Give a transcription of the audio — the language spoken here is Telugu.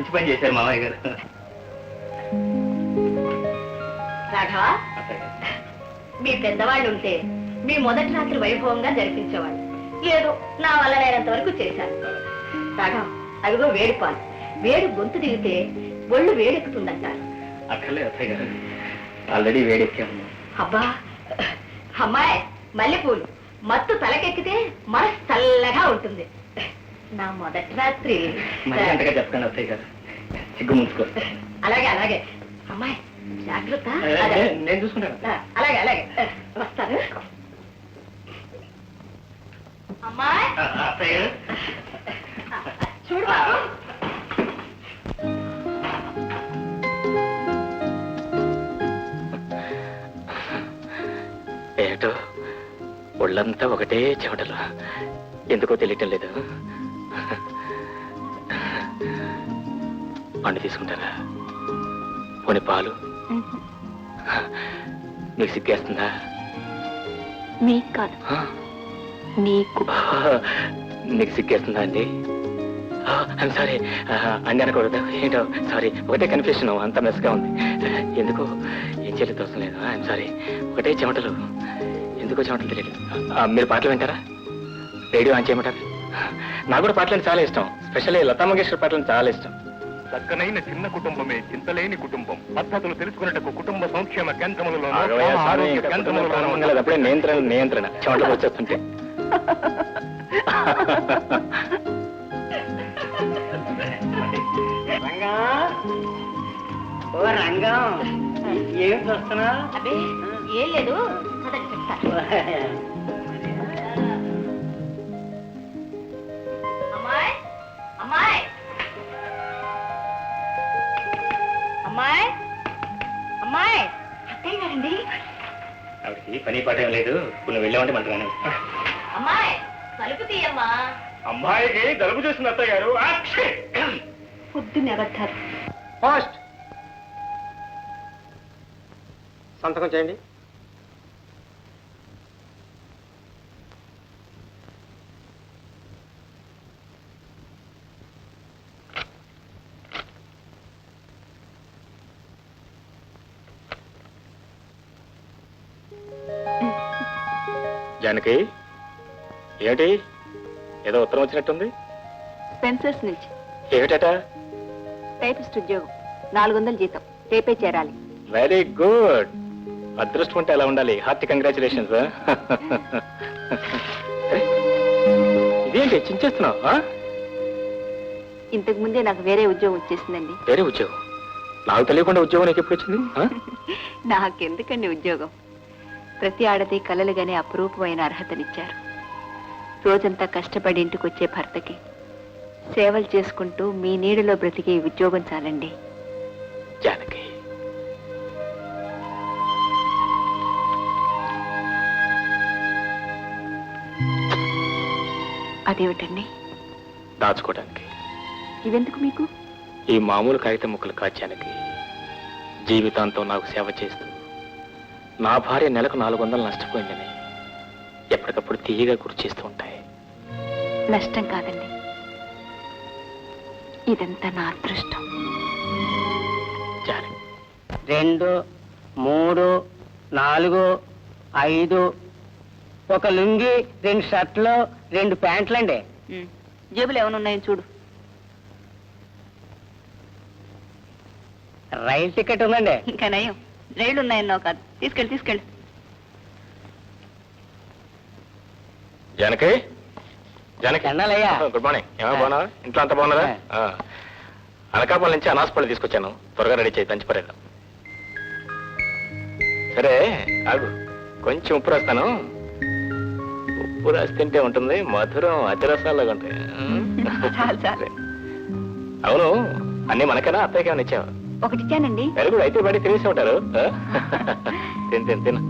మంచి పని చేశారు మామయ్య గారు. రాఘవ? మీ పెద్దవాళ్ళు ఉంటే మీ మొదటి రాత్రి వైభవంగా జరిపించేవాళ్ళు. ఏదో నా వల్ల నేనంత వరకు చేశాను రాఘవ అదిగో వేడి పాలు. వేడి గొంతు దిగితే ఒళ్ళు వేడెక్కుతుందంటారు. అక్కర్లేదు అత్తయ్య గారు. ఆల్రెడీ వేడెక్కాము. అబ్బా! అమ్మాయి మల్లెపూలు. మత్తు తలకెక్కితే మనసు చల్లగా ఉంటుంది. నా మొదటి రాత్రి. మరి అంతగా చెప్పకండి అత్తయ్య గారు. సిగ్గు ముంచుకో అలాగే అలాగే. అమ్మాయి జాగ్రత్త. నేను చూసుకుంటాను. అలాగే అలాగే. వస్తాను. అమ్మాయి. చూడు బాబు. ఏటో ఒళ్ళంతా ఒకటే చెమటలు. ఎందుకో తెలియటం లేదు. పండు తీసుకుంటారా? పోనీ పాలు. మీకు సిగ్గేస్తుందా? మీకు కాదు? నీకు. మీకు సిగ్గేస్తుందా అండి? సారీ అండి అనకూడదు. ఏంటో సారీ ఒకటే కన్ఫ్యూషన్ అంత మెస్గా ఉంది. ఎందుకో ఏం చేయలేదు తోసం లేదు. ఐఎమ్ సారీ ఒకటే చెమటలు. ఎందుకో చెమటలు తెలియదు మీరు పాటలు వింటారా? రేడియో ఆన్ చేయమంటారా? నాకు కూడా పాటలు అంటే చాలా ఇష్టం. స్పెషల్లీ లతా మంగేశ్వర్ పాటలు చాలా ఇష్టం. చక్కనైన చిన్న కుటుంబమే చింతలేని కుటుంబం. పద్ధతులు తెలుసుకున్నట్టు కుటుంబ సంక్షేమ కేంద్రములలో నియంత్రణ నియంత్రణ వచ్చేస్తుంటే. రంగా? ఓ రంగం. ఏం చూస్తున్నా అబ్బే ఏం లేదు. పదండి అమ్మాయి? అమ్మాయి? అత్తయ్య గారండి. ఆవిడకి పని పాట ఏం లేదు. కొన్ని వెళ్ళామంటే మంటగానే అమ్మాయి కలుపు తీయమ్మా. అమ్మాయికి చేసిన అత్తయ్య గారు. పొద్దున్న పోస్ట్ సంతకం చేయండి. జానకి ఏమిటి? ఏదో ఉత్తరం వచ్చినట్టుంది? స్పెన్సర్స్ నుంచి. ఏమిటట? టైపిస్ట్ ఉద్యోగం. నాలుగు వందల జీతం. రేపే చేరాలి. Very good. అదృష్టం ఉంటే అలా ఉండాలి? హార్టీ కంగ్రాచులేషన్స్ ఇదేంటి చించేస్తున్నావు? ఇంతకు ముందే నాకు వేరే ఉద్యోగం వచ్చేసిందండి. వేరే ఉద్యోగం? నాకు తెలియకుండా ఉద్యోగం నీకు ఎప్పుడు వచ్చింది? నాకెందుకండి ఉద్యోగం? ప్రతి ఆడది కలలుగానే అపురూపమైన అర్హతనిచ్చారు. రోజంతా కష్టపడి ఇంటికి వచ్చే భర్తకి సేవలు చేసుకుంటూ మీ నీడలో బ్రతికే ఉద్యోగం చాలండి. జానకి. అదేమిటండి? దాచుకోవడానికి. ఇవెందుకు మీకు? ఈ మామూలు కాగితం ముక్కలు కాచానికి జీవితాంతం నాకు సేవ చేస్తూ నా భార్య నెలకు నాలుగు వందలు నష్టపోయిందని ఎప్పటికప్పుడు తీయగా గుర్తు చేస్తూ ఉంటాయి. నష్టం కాదండి. ఇదంతా నా అదృష్టం. జానకి రెండు మూడు నాలుగు ఐదు ఒక లుంగి రెండు షర్ట్లు రెండు ప్యాంట్లండి. ఉమ్, జేబులు ఏమైనా ఉన్నాయో చూడు. రైలు టికెట్ ఉందండి. ఇంకా నయం. రైళ్ళు ఉన్నాయన్నావు కాదు తీసుకెళ్ళి తీసుకెళ్ళి. జానకి? జానకి. దండాలయ్యా. Good morning. ఏమో బాగున్నావా ఇంట్లో అంతా బాగున్నారా? ఆ. అనకాపల్లి నుంచి అనాసపల్లి తీసుకొచ్చాను. త్వరగా రెడీ చేయి దంచి పడేద్దాం. సరే ఆగు. కొంచెం ఉప్పు రాస్తాను. ఉప్పు రాసి తింటే ఉంటుంది మధురం అతిరసాలాగా ఉంటాయి. చాలు, చాలు. సరే. అవును అన్ని మనకేనా? అత్తయ్యకి ఏమైనా ఇచ్చావా? ఒకటి ఇచ్చానండి వెరీ గుడ్ అయితే బయట తినేసి ఉంటారు? తిను తిను తిను.